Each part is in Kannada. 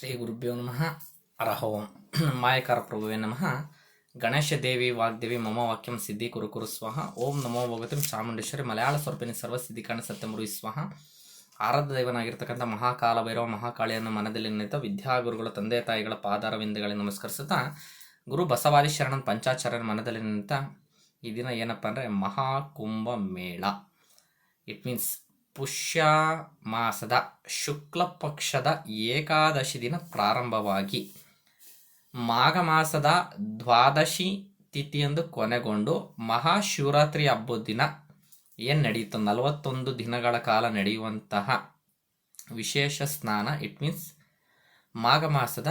ಶ್ರೀ ಗುರುಭ್ಯೋ ನಮಃ. ಅರಹೋಂ ಮಾಯಕಾರ ಪ್ರಭುವೇ ನಮಃ. ಗಣೇಶ ದೇವಿ ವಾಗ್ದೇವಿ ಮಮ ವಾಕ್ಯಂ ಸಿದ್ಧಿ ಕುರು ಕುರು ಸ್ವಹ. ಓಂ ನಮೋ ಭಗವತಿಂ ಚಾಮುಂಡೇಶ್ವರಿ ಮಲಯಾಳ ಸ್ವರೂಪಿನ ಸರ್ವ ಕಾಣ ಸತ್ಯಮುರು ಸ್ವಹ. ಆರಾಧ ದೈವನಾಗಿರ್ತಕ್ಕಂಥ ಮಹಾಕಾಲ ಭೈರವ ಮಹಾಕಾಳಿಯನ್ನು ಮನದಲ್ಲಿ ನಿಂತ ವಿದ್ಯಾಗುರುಗಳ ತಂದೆ ತಾಯಿಗಳ ಪಾದಾರವಿಂದಗಳಿಗೆ ನಮಸ್ಕರಿಸುತ್ತಾ ಗುರು ಬಸವಾದಿ ಶರಣನ್ ಪಂಚಾಚಾರ್ಯನ ಮನದಲ್ಲಿ ನಿಂತ ಈ ದಿನ ಏನಪ್ಪ ಅಂದರೆ ಮಹಾಕುಂಭ ಮೇಳ. ಇಟ್ ಮೀನ್ಸ್ ಪುಷ್ಯ ಮಾಸದ ಶುಕ್ಲ ಪಕ್ಷದ ಏಕಾದಶಿ ದಿನ ಪ್ರಾರಂಭವಾಗಿ ಮಾಘ ಮಾಸದ ದ್ವಾದಶಿ ತಿಥಿಯಂದು ಕೊನೆಗೊಂಡು ಮಹಾಶಿವರಾತ್ರಿ ಹಬ್ಬದ ದಿನ. ಏನು ನಡೆಯಿತು ನಲವತ್ತೊಂದು ದಿನಗಳ ಕಾಲ ನಡೆಯುವಂತಹ ವಿಶೇಷ ಸ್ನಾನ. ಇಟ್ ಮೀನ್ಸ್ ಮಾಘ ಮಾಸದ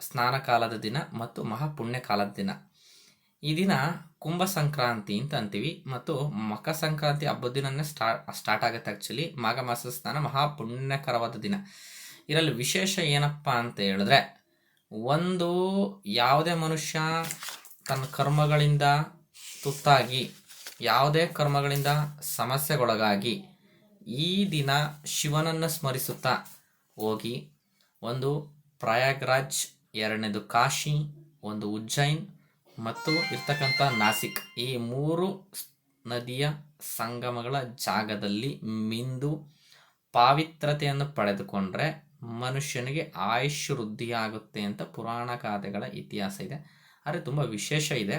ಸ್ನಾನ ಕಾಲದ ದಿನ ಮತ್ತು ಮಹಾಪುಣ್ಯ ಕಾಲದ ದಿನ. ಈ ದಿನ ಕುಂಭ ಸಂಕ್ರಾಂತಿ ಅಂತ ಅಂತೀವಿ ಮತ್ತು ಮಕರ ಸಂಕ್ರಾಂತಿ ಹಬ್ಬದ ದಿನನೇ ಸ್ಟಾರ್ಟ್ ಸ್ಟಾರ್ಟ್ ಆಗುತ್ತೆ ಆ್ಯಕ್ಚುಲಿ ಮಾಘ ಮಾಸ ಸ್ನಾನ ಮಹಾಪುಣ್ಯಕರವಾದ ದಿನ. ಇದರಲ್ಲಿ ವಿಶೇಷ ಏನಪ್ಪ ಅಂತ ಹೇಳಿದ್ರೆ, ಒಂದು ಯಾವುದೇ ಮನುಷ್ಯ ತನ್ನ ಕರ್ಮಗಳಿಂದ ತುತ್ತಾಗಿ, ಯಾವುದೇ ಕರ್ಮಗಳಿಂದ ಸಮಸ್ಯೆಗೊಳಗಾಗಿ ಈ ದಿನ ಶಿವನನ್ನು ಸ್ಮರಿಸುತ್ತಾ ಹೋಗಿ, ಒಂದು ಪ್ರಯಾಗ್ರಾಜ್ ಎರಡನೇದು ಕಾಶಿ, ಒಂದು ಉಜ್ಜೈನ್ ಮತ್ತು ಇರ್ತಕ್ಕಂಥ ನಾಸಿಕ್. ಈ ಮೂರು ನದಿಯ ಸಂಗಮಗಳ ಜಾಗದಲ್ಲಿ ಮಿಂದು ಪಾವಿತ್ರತೆಯನ್ನು ಪಡೆದುಕೊಂಡ್ರೆ ಮನುಷ್ಯನಿಗೆ ಆಯುಷ್ ವೃದ್ಧಿಯಾಗುತ್ತೆ ಅಂತ ಪುರಾಣ ಕಾದೆಗಳ ಇತಿಹಾಸ ಇದೆ. ಆದರೆ ತುಂಬ ವಿಶೇಷ ಇದೆ.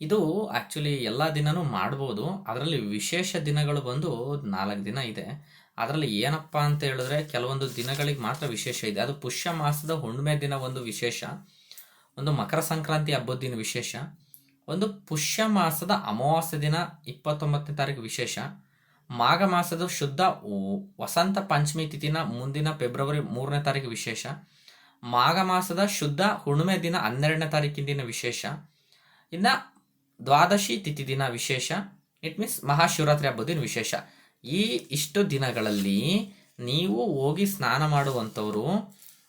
ಇದು ಆ್ಯಕ್ಚುಲಿ ಎಲ್ಲ ದಿನವೂ ಮಾಡ್ಬೋದು. ಅದರಲ್ಲಿ ವಿಶೇಷ ದಿನಗಳು ಬಂದು ನಾಲ್ಕು ದಿನ ಇದೆ. ಅದರಲ್ಲಿ ಏನಪ್ಪ ಅಂತ ಹೇಳಿದ್ರೆ ಕೆಲವೊಂದು ದಿನಗಳಿಗೆ ಮಾತ್ರ ವಿಶೇಷ ಇದೆ. ಅದು ಪುಷ್ಯ ಮಾಸದ ಹುಣ್ಣಿಮೆ ದಿನ ಒಂದು ವಿಶೇಷ. ಒಂದು ಮಕರ ಸಂಕ್ರಾಂತಿ ಹಬ್ಬದ ದಿನ ವಿಶೇಷ. ಒಂದು ಪುಷ್ಯ ಮಾಸದ ಅಮಾವಾಸ್ಯ ದಿನ ಇಪ್ಪತ್ತೊಂಬತ್ತನೇ ತಾರೀಕು ವಿಶೇಷ. ಮಾಘ ಮಾಸದ ಶುದ್ಧ ವಸಂತ ಪಂಚಮಿ ತಿಥಿನ ಮುಂದಿನ ಫೆಬ್ರವರಿ ಮೂರನೇ ತಾರೀಕು ವಿಶೇಷ. ಮಾಘ ಮಾಸದ ಶುದ್ಧ ಹುಣ್ಣಿಮೆ ದಿನ ಹನ್ನೆರಡನೇ ತಾರೀಕಿನ ದಿನ ವಿಶೇಷ. ಇನ್ನು ದ್ವಾದಶಿ ತಿಥಿ ದಿನ ವಿಶೇಷ. ಇಟ್ ಮೀನ್ಸ್ ಮಹಾಶಿವರಾತ್ರಿ ಹಬ್ಬದ ದಿನ ವಿಶೇಷ. ಈ ಇಷ್ಟು ದಿನಗಳಲ್ಲಿ ನೀವು ಹೋಗಿ ಸ್ನಾನ ಮಾಡುವಂಥವ್ರು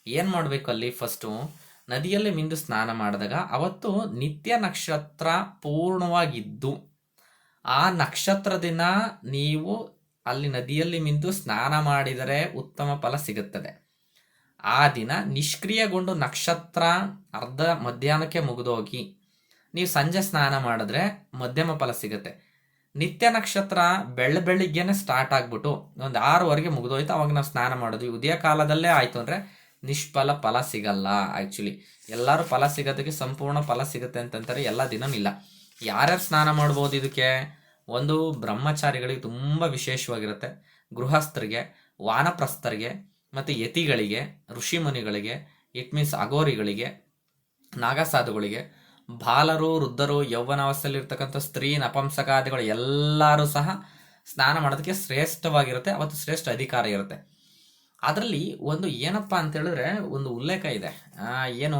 ಏನು ಮಾಡಬೇಕು ಅಲ್ಲಿ ಫಸ್ಟು ನದಿಯಲ್ಲಿ ಮಿಂದು ಸ್ನಾನ ಮಾಡಿದಾಗ ಅವತ್ತು ನಿತ್ಯ ನಕ್ಷತ್ರ ಪೂರ್ಣವಾಗಿದ್ದು, ಆ ನಕ್ಷತ್ರ ದಿನ ನೀವು ಅಲ್ಲಿ ನದಿಯಲ್ಲಿ ಮಿಂದು ಸ್ನಾನ ಮಾಡಿದರೆ ಉತ್ತಮ ಫಲ ಸಿಗುತ್ತದೆ. ಆ ದಿನ ನಿಷ್ಕ್ರಿಯಗೊಂಡು ನಕ್ಷತ್ರ ಅರ್ಧ ಮಧ್ಯಾಹ್ನಕ್ಕೆ ಮುಗಿದೋಗಿ, ನೀವು ಸಂಜೆ ಸ್ನಾನ ಮಾಡಿದ್ರೆ ಮಧ್ಯಮ ಫಲ ಸಿಗುತ್ತೆ. ನಿತ್ಯ ನಕ್ಷತ್ರ ಬೆಳ್ಳ ಬೆಳಿಗ್ಗೆನೆ ಸ್ಟಾರ್ಟ್ ಆಗ್ಬಿಟ್ಟು ಒಂದು ಆರುವರೆಗೆ ಮುಗಿದೋಯ್ತು, ಅವಾಗ ನಾವು ಸ್ನಾನ ಮಾಡಿದ್ವಿ ಉದಯ ಕಾಲದಲ್ಲೇ ಆಯ್ತು ಅಂದರೆ ನಿಷ್ಫಲ ಫಲ ಸಿಗಲ್ಲ ಆ್ಯಕ್ಚುಲಿ ಎಲ್ಲರೂ ಫಲ ಸಿಗೋದಕ್ಕೆ ಸಂಪೂರ್ಣ ಫಲ ಸಿಗುತ್ತೆ ಅಂತಂತಾರೆ, ಎಲ್ಲ ದಿನನೂ ಇಲ್ಲ. ಯಾರ್ಯಾರು ಸ್ನಾನ ಮಾಡ್ಬೋದು ಇದಕ್ಕೆ? ಒಂದು ಬ್ರಹ್ಮಚಾರಿಗಳಿಗೆ ತುಂಬ ವಿಶೇಷವಾಗಿರುತ್ತೆ. ಗೃಹಸ್ಥರಿಗೆ, ವಾನಪ್ರಸ್ಥರಿಗೆ, ಮತ್ತು ಯತಿಗಳಿಗೆ, ಋಷಿಮುನಿಗಳಿಗೆ ಇಟ್ ಮೀನ್ಸ್ ಅಗೋರಿಗಳಿಗೆ ನಾಗಸಾಧುಗಳಿಗೆ, ಬಾಲರು, ವೃದ್ಧರು, ಯೌವನಾವಸ್ಥೆಯಲ್ಲಿರ್ತಕ್ಕಂಥ ಸ್ತ್ರೀ ನಪಂಸಕಾದಿಗಳು ಎಲ್ಲರೂ ಸಹ ಸ್ನಾನ ಮಾಡೋದಕ್ಕೆ ಶ್ರೇಷ್ಠವಾಗಿರುತ್ತೆ, ಅವತ್ತು ಶ್ರೇಷ್ಠ ಅಧಿಕಾರ ಇರುತ್ತೆ. ಅದರಲ್ಲಿ ಒಂದು ಏನಪ್ಪ ಅಂತ ಹೇಳಿದ್ರೆ ಒಂದು ಉಲ್ಲೇಖ ಇದೆ. ಏನು?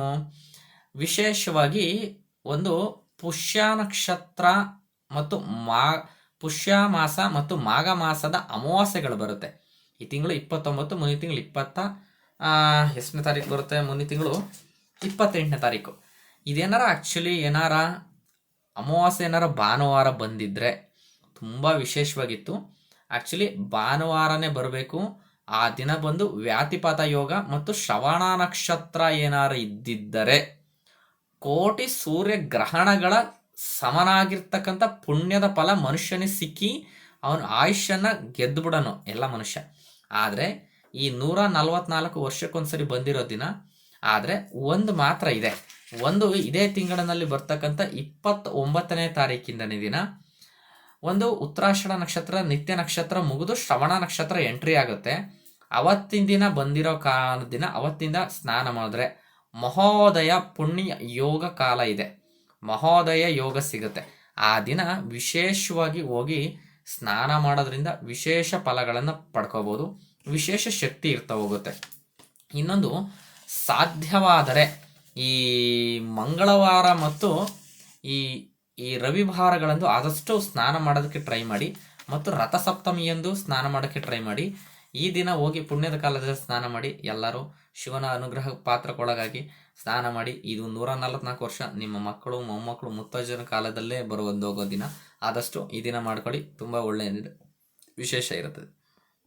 ವಿಶೇಷವಾಗಿ ಒಂದು ಪುಷ್ಯ ನಕ್ಷತ್ರ ಮತ್ತು ಮಾ ಪುಷ್ಯ ಮಾಸ ಮತ್ತು ಮಾಘ ಮಾಸದ ಅಮಾವಾಸ್ಯೆಗಳು ಬರುತ್ತೆ. ಈ ತಿಂಗಳು ಇಪ್ಪತ್ತೊಂಬತ್ತು, ಮುಂದಿನ ತಿಂಗಳು ಇಪ್ಪತ್ತ ಎಷ್ಟನೇ ತಾರೀಕು ಬರುತ್ತೆ? ಮುಂದಿನ ತಿಂಗಳು ಇಪ್ಪತ್ತೆಂಟನೇ ತಾರೀಕು. ಇದೇನಾರ ಆ್ಯಕ್ಚುಲಿ ಏನಾರ ಅಮಾವಾಸ್ಯೆ ಏನಾರ ಭಾನುವಾರ ಬಂದಿದ್ರೆ ತುಂಬ ವಿಶೇಷವಾಗಿತ್ತು. ಆ್ಯಕ್ಚುಲಿ ಭಾನುವಾರನೇ ಬರಬೇಕು. ಆ ದಿನ ಬಂದು ವ್ಯಾತಿಪಾತ ಯೋಗ ಮತ್ತು ಶ್ರವಣ ನಕ್ಷತ್ರ ಏನಾರು ಇದ್ದಿದ್ದರೆ ಕೋಟಿ ಸೂರ್ಯ ಗ್ರಹಣಗಳ ಸಮನಾಗಿರ್ತಕ್ಕಂಥ ಪುಣ್ಯದ ಫಲ ಮನುಷ್ಯನಿಗೆ ಸಿಕ್ಕಿ ಅವನು ಆಯುಷ್ಯನ ಗೆದ್ದುಬಿಡನು ಎಲ್ಲ ಮನುಷ್ಯ. ಆದರೆ ಈ ನೂರ ನಲ್ವತ್ನಾಲ್ಕು ವರ್ಷಕ್ಕೊಂದ್ಸರಿ ಬಂದಿರೋ ದಿನ, ಆದರೆ ಒಂದು ಮಾತ್ರ ಇದೆ. ಒಂದು ಇದೇ ತಿಂಗಳಿನಲ್ಲಿ ಬರ್ತಕ್ಕಂಥ ಇಪ್ಪತ್ತ ಒಂಬತ್ತನೇ ತಾರೀಕಿಂದನೇ ದಿನ ಒಂದು ಉತ್ತರಾಷಾಢ ನಕ್ಷತ್ರ, ನಿತ್ಯ ನಕ್ಷತ್ರ ಮುಗಿದು ಶ್ರವಣ ನಕ್ಷತ್ರ ಎಂಟ್ರಿ ಆಗುತ್ತೆ. ಅವತ್ತಿನ ದಿನ ಬಂದಿರೋ ಕಾಲ ದಿನ, ಅವತ್ತಿಂದ ಸ್ನಾನ ಮಾಡಿದ್ರೆ ಮಹೋದಯ ಪುಣ್ಯ ಯೋಗ ಕಾಲ ಇದೆ. ಮಹೋದಯ ಯೋಗ ಸಿಗುತ್ತೆ. ಆ ದಿನ ವಿಶೇಷವಾಗಿ ಹೋಗಿ ಸ್ನಾನ ಮಾಡೋದ್ರಿಂದ ವಿಶೇಷ ಫಲಗಳನ್ನು ಪಡ್ಕೋಬೋದು. ವಿಶೇಷ ಶಕ್ತಿ ಇರ್ತಾ ಹೋಗುತ್ತೆ. ಇನ್ನೊಂದು, ಸಾಧ್ಯವಾದರೆ ಈ ಮಂಗಳವಾರ ಮತ್ತು ಈ ಈ ರವಿವಾರಗಳಂದು ಆದಷ್ಟು ಸ್ನಾನ ಮಾಡೋದಕ್ಕೆ ಟ್ರೈ ಮಾಡಿ ಮತ್ತು ರಥಸಪ್ತಮಿಯಂದು ಸ್ನಾನ ಮಾಡೋಕ್ಕೆ ಟ್ರೈ ಮಾಡಿ. ಈ ದಿನ ಹೋಗಿ ಪುಣ್ಯದ ಕಾಲದಲ್ಲಿ ಸ್ನಾನ ಮಾಡಿ, ಎಲ್ಲರೂ ಶಿವನ ಅನುಗ್ರಹ ಪಾತ್ರಕ್ಕೊಳಗಾಗಿ ಸ್ನಾನ ಮಾಡಿ. ಇದು ನೂರ ನಲವತ್ನಾಲ್ಕು ವರ್ಷ. ನಿಮ್ಮ ಮಕ್ಕಳು, ಮೊಮ್ಮಕ್ಕಳು, ಮುತ್ತಜ್ಜನ ಕಾಲದಲ್ಲೇ ಬರುವಂದು ಹೋಗೋ ದಿನ. ಆದಷ್ಟು ಈ ದಿನ ಮಾಡ್ಕೊಳ್ಳಿ. ತುಂಬ ಒಳ್ಳೆಯ ವಿಶೇಷ ಇರುತ್ತದೆ.